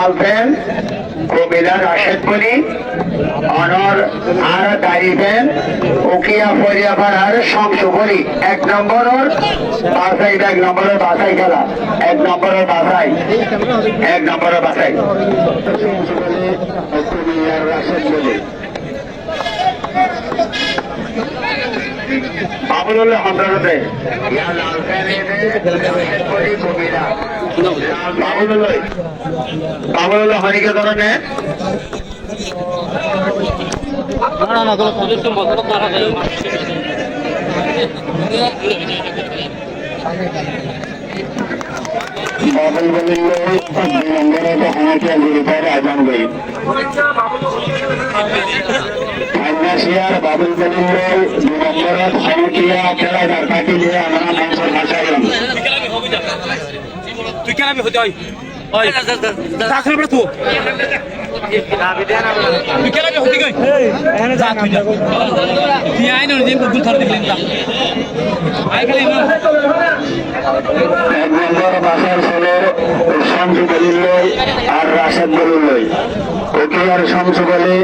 আলফেন কবিরা রাশেদ বলি অনর আর দাঁড়িবেন বলি এক নম্বরের বাসাই এক নম্বরের বাসাই খেলা, এক নম্বরের বাসাই এক নম্বরের বাসাই শমসু বলি কবিরা বাবুল অন্তর্গতে বাবুল বাবুল হরিকে ধরনের বাবুল বলিল দুই নম্বরে হানাকিয়া গুরুপার আজম গই ফাইনান্সিয়ার বাবুল বলিল দুই নম্বরে হানাকিয়া খেলা ডাকাতি দিয়ে আমরা মানুষের তুই তুই কেন আমি হতে গই? যা তুই যা। তুই আই না যে বুদ্ধ ধরে দিলেন যা। আই খালি না এক নম্বর বাসার ছেলের শামসু বলিল আর রাশেদ বলিল ওকে আর বলে